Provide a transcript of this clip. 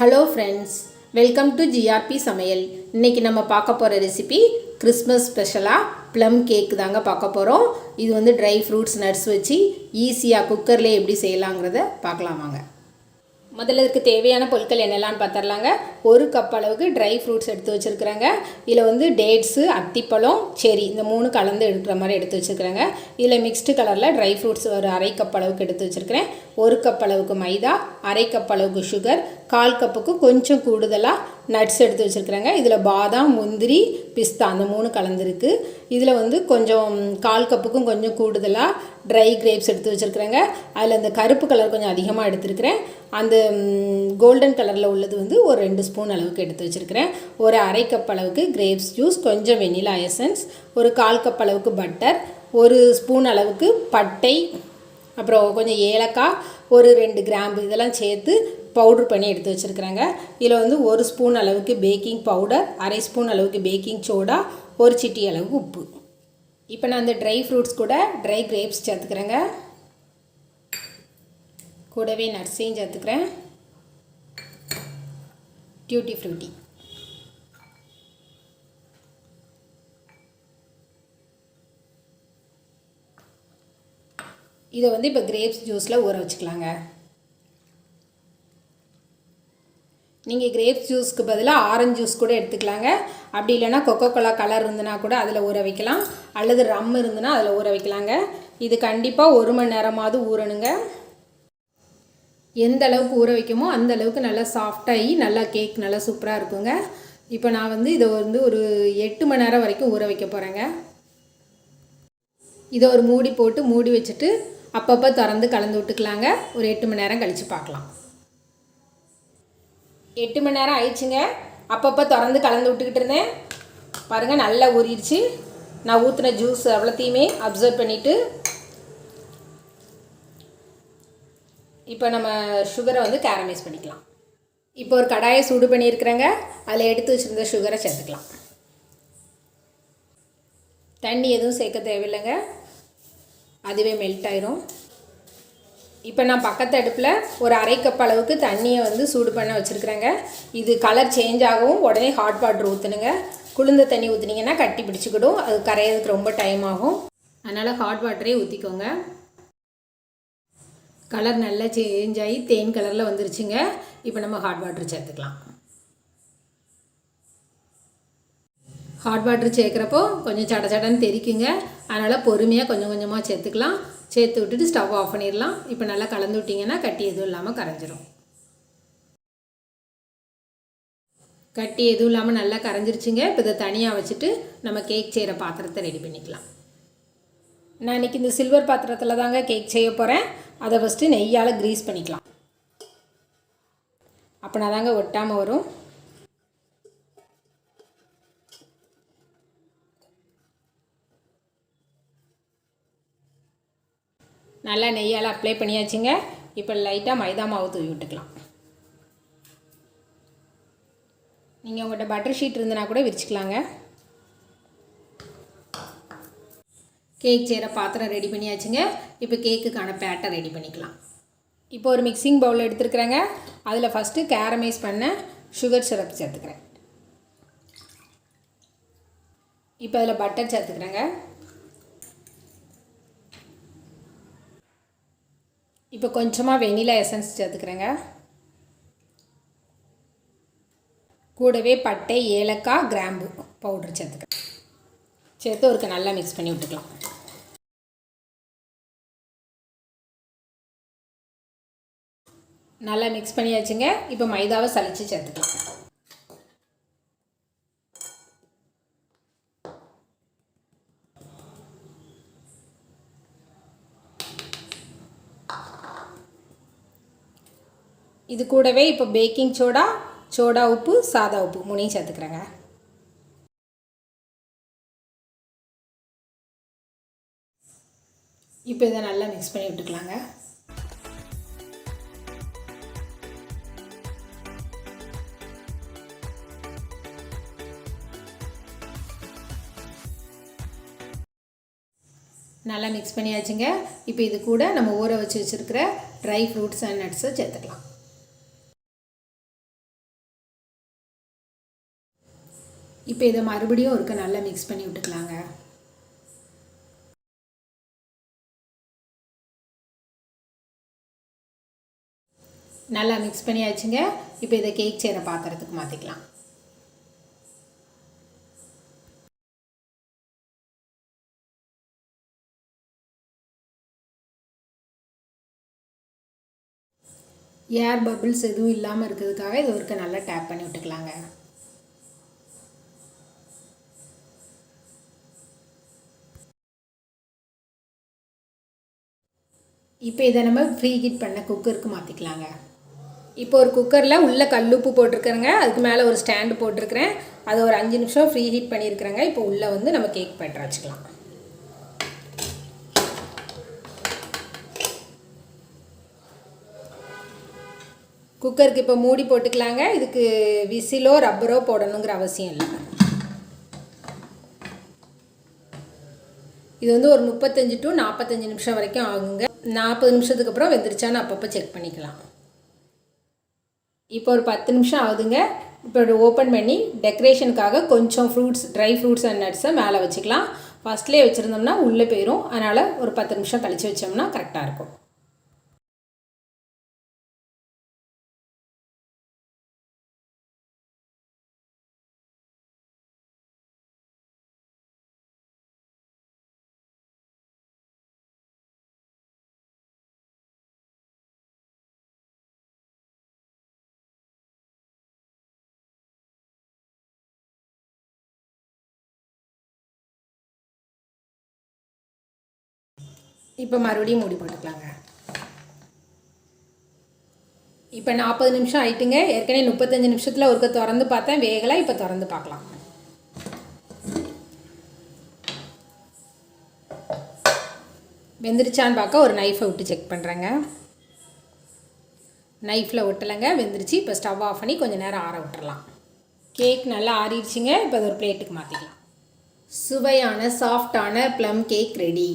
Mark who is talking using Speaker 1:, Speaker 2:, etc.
Speaker 1: Hello friends welcome to GRP சமையல் இன்றைக்கி நம்ம பார்க்க போகிற ரெசிபி கிறிஸ்மஸ் ஸ்பெஷலாக ப்ளம் கேக் தாங்க பார்க்க போகிறோம் இது வந்து ட்ரை ஃப்ரூட்ஸ் நட்ஸ் வச்சு ஈஸியாக குக்கரில் எப்படி செய்யலாங்கிறத பார்க்கலாம் வாங்க. முதல்ல இதுக்கு தேவையான பொருட்கள் என்னெல்லாம்னு பார்த்துடலாங்க. ஒரு கப் அளவுக்கு ட்ரை ஃப்ரூட்ஸ் எடுத்து வச்சுருக்குறாங்க. இதில் வந்து டேட்ஸு அத்திப்பழம் செரி இந்த மூணு கலந்து எடுக்கிற மாதிரி எடுத்து வச்சுருக்குறாங்க. இதில் மிக்ஸ்டு கலரில் ட்ரை ஃப்ரூட்ஸ் ஒரு அரை கப் அளவுக்கு எடுத்து வச்சுருக்கிறேன். ஒரு கப் அளவுக்கு மைதா அரை கப் அளவுக்கு சுகர் கால் கப்புக்கு கொஞ்சம் கூடுதலாக நட்ஸ் எடுத்து வச்சுருக்குறேங்க. இதில் பாதாம் முந்திரி பிஸ்தா அந்த மூணு கலந்துருக்கு. இதில் வந்து கொஞ்சம் கால் கப்புக்கும் கொஞ்சம் கூடுதலாக ட்ரை கிரேப்ஸ் எடுத்து வச்சுருக்குறேங்க. அதில் இந்த கருப்பு கலர் கொஞ்சம் அதிகமாக எடுத்துருக்கிறேன். அந்த கோல்டன் கலரில் உள்ளது வந்து ஒரு ரெண்டு ஸ்பூன் அளவுக்கு எடுத்து வச்சுருக்கிறேன். ஒரு அரை கப் அளவுக்கு கிரேப்ஸ் ஜூஸ் கொஞ்சம் வெனிலா எசன்ஸ் ஒரு கால் கப் அளவுக்கு பட்டர் ஒரு ஸ்பூன் அளவுக்கு பட்டை அப்புறம் கொஞ்சம் ஏலக்காய் ஒரு ரெண்டு கிராம்பு இதெல்லாம் சேர்த்து பவுட்ரு பண்ணி எடுத்து வச்சுருக்குறேங்க. இதில் வந்து ஒரு ஸ்பூன் அளவுக்கு பேக்கிங் பவுடர் அரை ஸ்பூன் அளவுக்கு பேக்கிங் சோடா ஒரு சிட்டி அளவுக்கு உப்பு. இப்போ நான் அந்த ட்ரை ஃப்ரூட்ஸ் கூட ட்ரை கிரேப்ஸ் சேர்த்துக்கிறேங்க. கூடவே நட்ஸையும் சேர்த்துக்கிறேன். டியூட்டி ஃப்ரூட்டி இதை வந்து இப்போ கிரேப்ஸ் ஜூஸில் ஊற வச்சுக்கலாங்க. நீங்கள் கிரேப்ஸ் ஜூஸ்க்கு பதிலாக ஆரஞ்சு ஜூஸ் கூட எடுத்துக்கலாங்க. அப்படி இல்லைன்னா கொக்கோ கோலா கலர் இருந்துன்னா கூட அதில் ஊற வைக்கலாம். அல்லது ரம் இருந்துன்னா அதில் ஊற வைக்கலாங்க. இது கண்டிப்பாக ஒரு மணி நேரமாவது ஊறணுங்க. எந்த அளவுக்கு ஊற வைக்குமோ அந்த அளவுக்கு நல்லா சாஃப்டாகி நல்லா கேக் நல்லா சூப்பராக இருக்குங்க. இப்போ நான் வந்து இதை வந்து ஒரு எட்டு மணி நேரம் வரைக்கும் ஊற வைக்க போகிறேங்க இதை ஒரு மூடி போட்டு மூடி வச்சுட்டு அப்பப்போ திறந்து கலந்து விட்டுக்கலாங்க. ஒரு எட்டு மணி நேரம் கழித்து பார்க்கலாம். எட்டு மணி நேரம் ஆயிடுச்சுங்க. அப்பப்போ திறந்து கலந்து விட்டுக்கிட்டு இருந்தேன். பாருங்கள் நல்லா ஊறிடுச்சு. நான் ஊற்றின ஜூஸ் அவ்வளோத்தையுமே அப்சர்வ் பண்ணிவிட்டு இப்போ நம்ம சுகரை வந்து கேரமைஸ் பண்ணிக்கலாம். இப்போ ஒரு கடாயை சூடு பண்ணியிருக்கிறேங்க. அதில் எடுத்து வச்சுருந்த சுகரை சேர்த்துக்கலாம். தண்ணி எதுவும் சேர்க்க தேவையில்லைங்க. அதுவே மெல்ட் ஆயிரும். இப்போ நான் பக்கத்து அடுப்பில் ஒரு அரை கப் அளவுக்கு தண்ணியை வந்து சூடு பண்ண வச்சுருக்குறேங்க. இது கலர் சேஞ்ச் ஆகவும் உடனே ஹாட் வாட்டர் ஊற்றுனுங்க குளிர்ந்த தண்ணி ஊற்றுனீங்கன்னா கட்டி பிடிச்சிக்கிடும். அது கரையிறதுக்கு ரொம்ப டைம் ஆகும். அதனால் ஹாட் வாட்டரே ஊற்றிக்கோங்க கலர் நல்லா சேஞ்ச் ஆகி தேன் கலரில் வந்துருச்சுங்க. இப்போ நம்ம ஹாட் வாட்டர் சேர்த்துக்கலாம். ஹாட் வாட்டர் சேர்க்குறப்போ கொஞ்சம் சட சடன்னு தெரிக்குங்க. அதனால் பொறுமையாக கொஞ்சம் கொஞ்சமாக சேர்த்துக்கலாம். சேர்த்து விட்டுட்டு ஸ்டவ் ஆஃப் பண்ணிடலாம். இப்போ நல்லா கலந்து விட்டிங்கன்னா கட்டி எதுவும் இல்லாமல் கரைஞ்சிரும். கட்டி எதுவும் இல்லாமல் நல்லா கரைஞ்சிருச்சுங்க. இப்போ இதை தனியாக வச்சுட்டு நம்ம கேக் செய்கிற பாத்திரத்தை ரெடி பண்ணிக்கலாம். நான் இன்றைக்கி இந்த சில்வர் பாத்திரத்தில் தாங்க கேக் செய்ய போகிறேன் அதை ஃபஸ்ட்டு நெய்யால் க்ரீஸ் பண்ணிக்கலாம். அப்போ நான் தாங்க ஒட்டாமல் வரும். நல்லா நெய்யால் அப்ளை பண்ணியாச்சுங்க. இப்போ லைட்டாக மைதா மாவு தூவி விட்டுக்கலாம். நீங்கள் உங்கள்கிட்ட பட்டர் ஷீட் இருந்தனா கூட விரிச்சிக்கலாங்க. கேக் செய்கிற பாத்திரம் ரெடி பண்ணியாச்சுங்க. இப்போ கேக்குக்கான பேட்டை ரெடி பண்ணிக்கலாம். இப்போ ஒரு மிக்சிங் பவுல் எடுத்துருக்குறேங்க. அதில் ஃபஸ்ட்டு கேரமைஸ் பண்ண சுகர் சிரப் சேர்த்துக்கிறேன். இப்போ அதில் பட்டர் சேர்த்துக்கிறேங்க. இப்போ கொஞ்சமாக வெனிலா எசன்ஸ் சேர்த்துக்கிறேங்க. கூடவே பட்டை ஏலக்காய் கிராம்பு பவுடர் சேர்த்துக்கிறேன். சேர்த்து ஒருக்க நல்லா மிக்ஸ் பண்ணி விட்டுக்கலாம். நல்லா மிக்ஸ் பண்ணியாச்சுங்க. இப்போ மைதாவை சளிச்சு சேர்த்துக்கலாம். இது கூடவே இப்போ பேக்கிங் சோடா சோடா உப்பு சாதா உப்பு மூணையும் சேர்த்துக்கிறேங்க. இப்போ இதை நல்லா மிக்ஸ் பண்ணி விட்டுக்கலாங்க. நல்லா மிக்ஸ் பண்ணியாச்சுங்க. இப்போ இது கூட நம்ம ஊற வச்சு வச்சுருக்கிற ட்ரை ஃப்ரூட்ஸ் அண்ட் நட்ஸை சேர்த்துக்கலாம். இப்போ இதை மறுபடியும் ஒருக்க நல்லா மிக்ஸ் பண்ணி விட்டுக்கலாங்க. நல்லா மிக்ஸ் பண்ணியாச்சுங்க. இப்போ இதை கேக் செய்கிற பாத்திரத்துக்கு மாற்றிக்கலாம் ஏர் பபிள்ஸ் எதுவும் இல்லாமல் இருக்கிறதுக்காக இது ஒருக்க நல்லா டேப் பண்ணி விட்டுக்கலாங்க. இப்போ இதை நம்ம ஃப்ரீ ஹீட் பண்ண குக்கருக்கு மாற்றிக்கலாங்க இப்போ ஒரு குக்கரில் உள்ள கல்லுப்பு போட்டிருக்கிறேங்க. அதுக்கு மேலே ஒரு ஸ்டாண்டு போட்டிருக்கிறேன். அது ஒரு அஞ்சு நிமிஷம் ஃப்ரீ ஹீட் பண்ணியிருக்கிறேங்க. இப்போ உள்ளே வந்து நம்ம கேக் பேட்டர் வச்சுக்கலாம். குக்கருக்கு இப்போ மூடி போட்டுக்கலாங்க. இதுக்கு விசிலோ ரப்பரோ போடணுங்கிற அவசியம் இல்லை. இது வந்து ஒரு முப்பத்தஞ்சு டு நாற்பத்தஞ்சு நிமிஷம் வரைக்கும் ஆகுங்க. நாற்பது நிமிஷத்துக்கு அப்புறம் வெந்துருச்சான்னு அப்பப்போ செக் பண்ணிக்கலாம். இப்போ ஒரு பத்து நிமிஷம் ஆகுதுங்க. இப்போ ஓப்பன் பண்ணி டெக்கரேஷனுக்காக கொஞ்சம் ஃப்ரூட்ஸ் ட்ரை ஃப்ரூட்ஸ் அண்ட் நட்ஸை மேலே வச்சுக்கலாம். ஃபஸ்ட்லேயே வச்சுருந்தோம்னா உள்ளே போயிடும் அதனால் ஒரு பத்து நிமிஷம் கழித்து வச்சோம்னா கரெக்டாக இருக்கும். இப்போ மறுபடியும் மூடி போட்டுக்கலாங்க. இப்போ நாற்பது நிமிஷம் ஆயிட்டுங்க. ஏற்கனவே முப்பத்தஞ்சு நிமிஷத்தில் ஒருக்க திறந்து பார்த்தேன். வேகலை இப்போ திறந்து பார்க்கலாம். வெந்துருச்சான்னு பார்க்க ஒரு நைஃபை விட்டு செக் பண்ணுறேங்க நைஃப்பில் ஒட்டலைங்க. வெந்துருச்சு. இப்போ ஸ்டவ் ஆஃப் பண்ணி கொஞ்சம் நேரம் ஆற விட்டுறலாம். கேக் நல்லா ஆறிடுச்சுங்க. இப்போ அது ஒரு பிளேட்டுக்கு மாற்றிக்கலாம் சுவையான சாஃப்டான ப்ளம் கேக் ரெடி